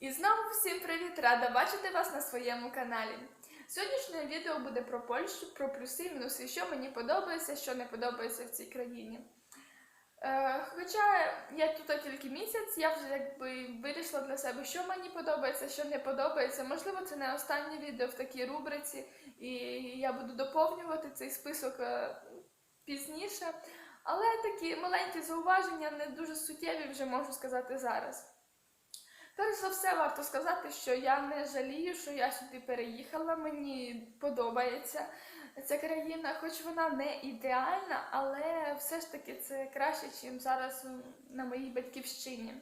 І знову всім привіт! Рада бачити вас на своєму каналі. Сьогоднішнє відео буде про Польщу, про плюси і мінуси, що мені подобається, що не подобається в цій країні. Е, хоча я тут тільки місяць, я вже якби вирішила для себе, що мені подобається, що не подобається. Можливо, це не останнє відео в такій рубриці, і я буду доповнювати цей список е, пізніше. Але такі маленькі зауваження, не дуже суттєві, вже можу сказати зараз. Перш за все, варто сказати, що я не жалію, що я сюди переїхала. Мені подобається ця країна, хоч вона не ідеальна, але все ж таки це краще, ніж зараз на моїй батьківщині.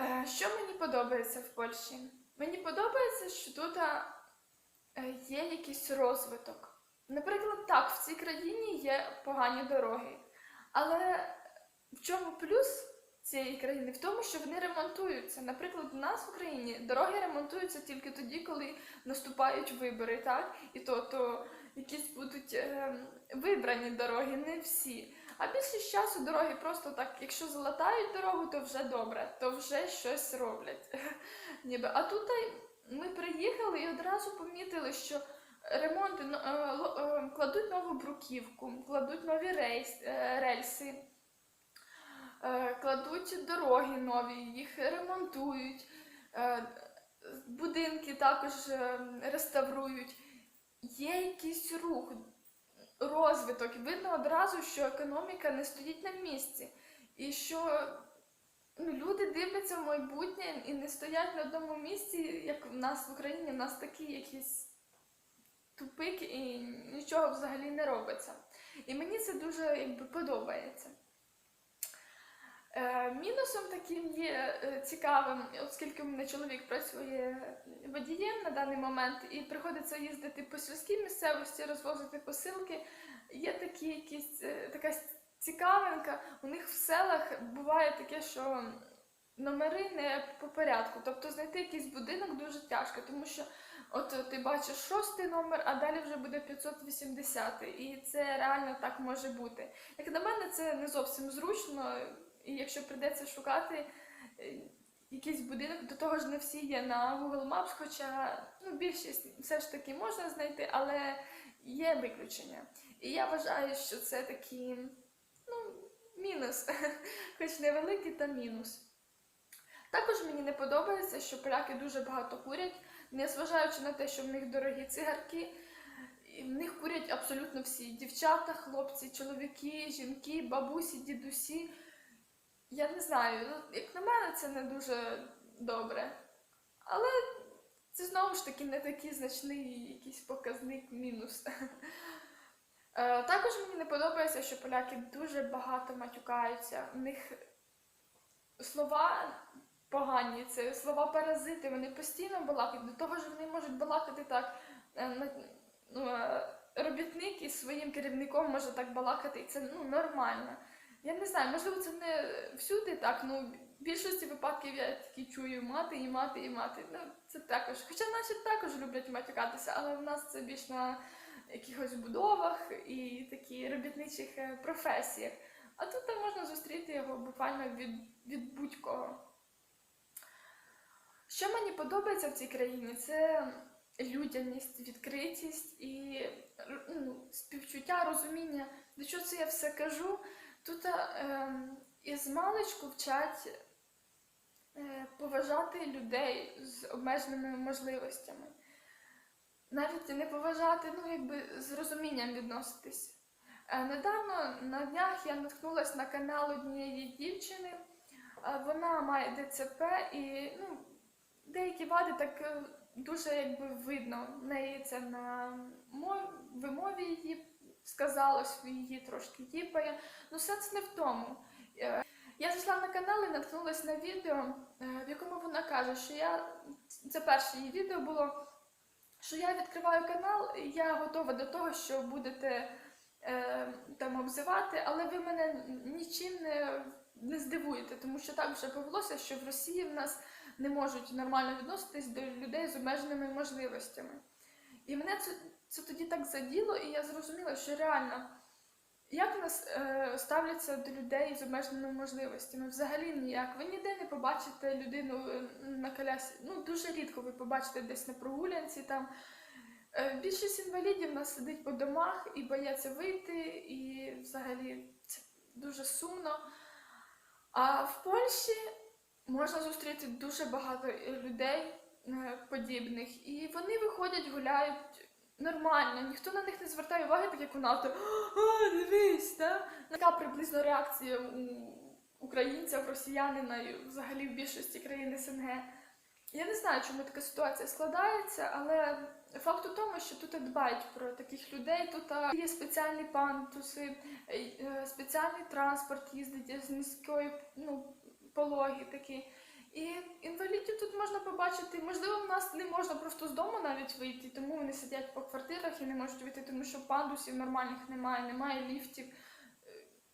Е, Що мені подобається в Польщі? Мені подобається, що тут е, є якийсь розвиток. Наприклад, так, в цій країні є погані дороги. Але в чому плюс цієї країни? В тому, що вони ремонтуються. Наприклад, у нас в Україні дороги ремонтуються тільки тоді, коли наступають вибори, так? І то, то якісь будуть е, вибрані дороги, не всі. А більшість часу дороги просто так, якщо залатають дорогу, то вже добре, то вже щось роблять. Ніби. А тут ми приїхали і одразу помітили, що ремонти ну, е, е, кладуть нову бруківку, кладуть нові е, рельси, кладуть дороги нові, їх ремонтують, е, будинки також е, реставрують. Є якийсь рух, розвиток. Видно одразу, що економіка не стоїть на місці. І що ну, люди дивляться в майбутнє і не стоять на одному місці, як в нас в Україні, в нас такі якісь тупик і нічого взагалі не робиться. І мені це дуже якби, подобається. Е, мінусом таким є е, цікавим, оскільки у мене чоловік працює водієм на даний момент і приходиться їздити по сільській місцевості, розвозити посилки. Є такі якісь е, така цікавинка. У них в селах буває таке, що номери не по порядку. Тобто знайти якийсь будинок дуже тяжко, тому що от ти бачиш шостий номер, а далі вже буде 580. І це реально так може бути. Як на мене, це не зовсім зручно. І якщо прийдеться шукати е, якийсь будинок, до того ж не всі є на Google Maps, хоча ну, більшість все ж таки можна знайти, але є виключення. І я вважаю, що це такий ну, мінус, хоч невеликий, та мінус. Також мені не подобається, що поляки дуже багато курять, незважаючи на те, що в них дорогі цигарки. В них курять абсолютно всі дівчата, хлопці, чоловіки, жінки, бабусі, дідусі. Я не знаю, ну, як на мене, це не дуже добре. Але це знову ж таки не такий значний якийсь показник мінус. Е, Також мені не подобається, що поляки дуже багато матюкаються. У них слова погані, це слова паразити, вони постійно балакають. До того ж вони можуть балакати так. е, ну, е, робітник із своїм керівником може так балакати, і це ну, нормально. Я не знаю, можливо, це не всюди так, ну в більшості випадків я тільки чую мати і мати і мати. Ну, це також. Хоча наші також люблять матюкатися, але в нас це більш на якихось будовах і такі робітничих е, професіях. А тут там можна зустріти його буквально від, від будь-кого. Що мені подобається в цій країні, це людяність, відкритість і ну, співчуття, розуміння. До чого це я все кажу? Тут е, із маличку вчать е, поважати людей з обмеженими можливостями. Навіть не поважати, ну якби з розумінням відноситись. Е, недавно на днях я наткнулася на канал однієї дівчини. Е, вона має ДЦП і ну, деякі вади так е, дуже якби видно. В неї це на мов... вимові її сказалось, її трошки тіпає. Ну, сенс не в тому. Е, Я зайшла на канал і наткнулася на відео, е, в якому вона каже, що я це перше її відео було, що я відкриваю канал, і я готова до того, що будете е, там обзивати, але ви мене нічим не, не здивуєте, тому що так вже повелося, що в Росії в нас не можуть нормально відноситись до людей з обмеженими можливостями. І мене це, це тоді так заділо, і я зрозуміла, що реально Як нас е, ставляться до людей з обмеженими можливостями? Взагалі ніяк. Ви ніде не побачите людину е, на колясі. Ну, дуже рідко ви побачите десь на прогулянці там. Е, більшість інвалідів нас сидить по домах і бояться вийти, і взагалі це дуже сумно. А в Польщі можна зустріти дуже багато е, людей е, подібних, і вони виходять, гуляють нормально, ніхто на них не звертає уваги, так як у нас. то, О, дивись, да? така приблизно реакція у українців, росіянина і взагалі в більшості країн СНГ. Я не знаю, чому така ситуація складається, але факт у тому, що тут дбають про таких людей. Тут є спеціальні пандуси, е, е, спеціальний транспорт їздить з низької ну, пологи такі. І інвалідів тут можна побачити. Можливо, в нас не можна просто з дому навіть вийти, тому вони сидять по квартирах і не можуть вийти, тому що пандусів нормальних немає, немає ліфтів, е,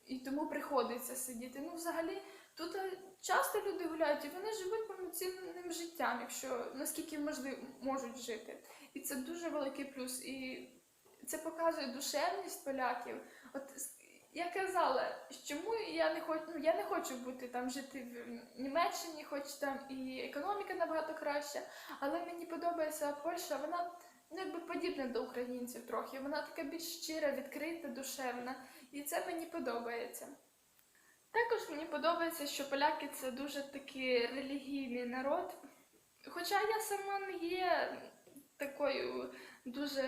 і тому приходиться сидіти. Ну, взагалі, тут е, часто люди гуляють, і вони живуть повноцінним життям, якщо наскільки можливо можуть жити. І це дуже великий плюс. І це показує душевність поляків. От я казала, чому я не хочу, ну я не хочу бути там жити в Німеччині, хоч там і економіка набагато краща, але мені подобається Польща, вона ну, якби подібна до українців трохи. Вона така більш щира, відкрита, душевна, і це мені подобається. Також мені подобається, що поляки це дуже такий релігійний народ. Хоча я сама не є такою дуже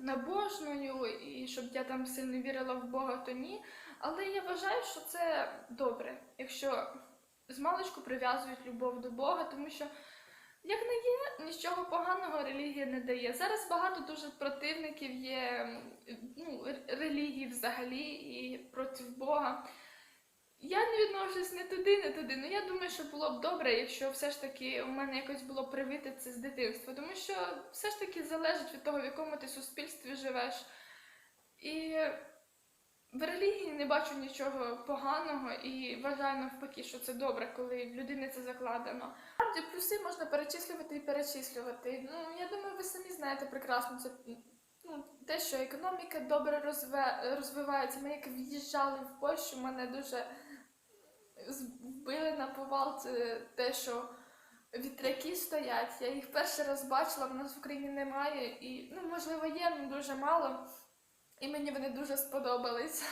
набожною, і щоб я там сильно вірила в Бога, то ні. Але я вважаю, що це добре, якщо з маличку прив'язують любов до Бога, тому що як не є, нічого поганого релігія не дає. Зараз багато дуже противників є ну, релігії взагалі і проти Бога. Я не відношусь не туди, не туди. Ну я думаю, що було б добре, якщо все ж таки у мене якось було привити це з дитинства. Тому що все ж таки залежить від того, в якому ти суспільстві живеш. І в релігії не бачу нічого поганого і вважаю навпаки, що це добре, коли в людини це закладено. Справді, плюси можна перечислювати і перечислювати. Ну я думаю, ви самі знаєте прекрасно це. Ну, те, що економіка добре розве... розвивається. Ми як в'їжджали в Польщу, мене дуже вбили на повал те, що вітряки стоять. Я їх перший раз бачила, в нас в Україні немає. І, ну, можливо, є, але дуже мало. І мені вони дуже сподобалися.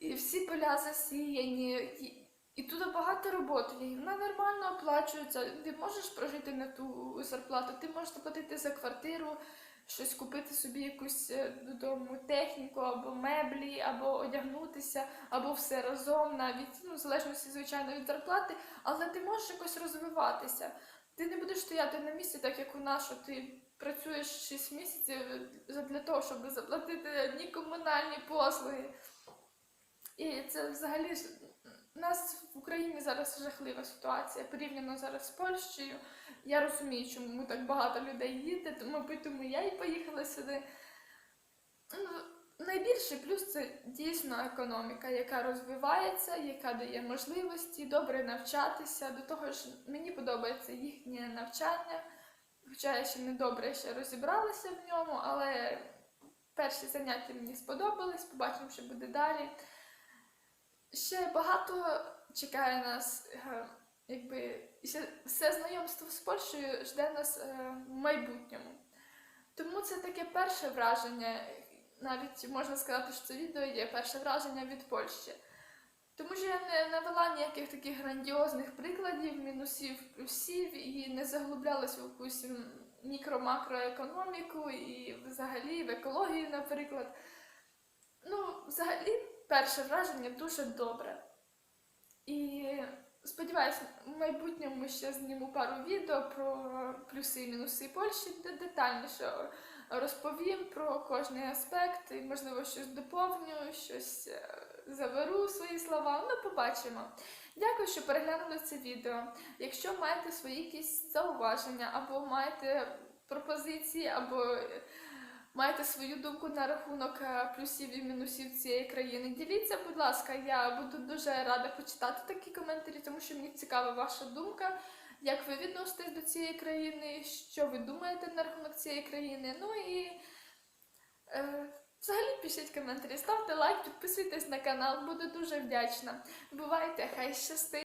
І всі поля засіяні. І, тут багато роботи. Вона нормально оплачується. Ти можеш прожити на ту зарплату, ти можеш заплатити за квартиру, щось купити собі якусь е, додому техніку, або меблі, або одягнутися, або все разом, навіть ну, в залежності, звичайно, від зарплати, але ти можеш якось розвиватися. Ти не будеш стояти на місці, так як у нас, що ти працюєш 6 місяців для того, щоб заплатити одні комунальні послуги. І це взагалі у нас в Україні зараз жахлива ситуація порівняно зараз з Польщею. Я розумію, чому так багато людей їде, тому тому я і поїхала сюди. Ну, найбільший плюс це дійсно економіка, яка розвивається, яка дає можливості добре навчатися. До того ж, мені подобається їхнє навчання, хоча я ще не добре ще розібралася в ньому, але перші заняття мені сподобались, побачимо, що буде далі. Ще багато чекає нас, е, якби ще все знайомство з Польщею жде нас е, в майбутньому. Тому це таке перше враження, навіть можна сказати, що це відео є перше враження від Польщі. Тому що я не навела ніяких таких грандіозних прикладів, мінусів, плюсів і не заглублялась в якусь мікро-макроекономіку і взагалі в екологію, наприклад. Ну, взагалі, перше враження дуже добре. І сподіваюся, в майбутньому ще зніму пару відео про плюси і мінуси Польщі, де детальніше розповім про кожний аспект і, можливо, щось доповню, щось е, заберу свої слова. Ну, побачимо. Дякую, що переглянули це відео. Якщо маєте свої якісь зауваження, або маєте пропозиції, або е, маєте свою думку на рахунок е, плюсів і мінусів цієї країни, діліться, будь ласка, я буду дуже рада почитати такі коментарі, тому що мені цікава ваша думка. Як ви відноситесь до цієї країни? Що ви думаєте на рахунок цієї країни? Ну і е, Взагалі пишіть коментарі, ставте лайк, підписуйтесь на канал, буду дуже вдячна. Бувайте, хай щастить!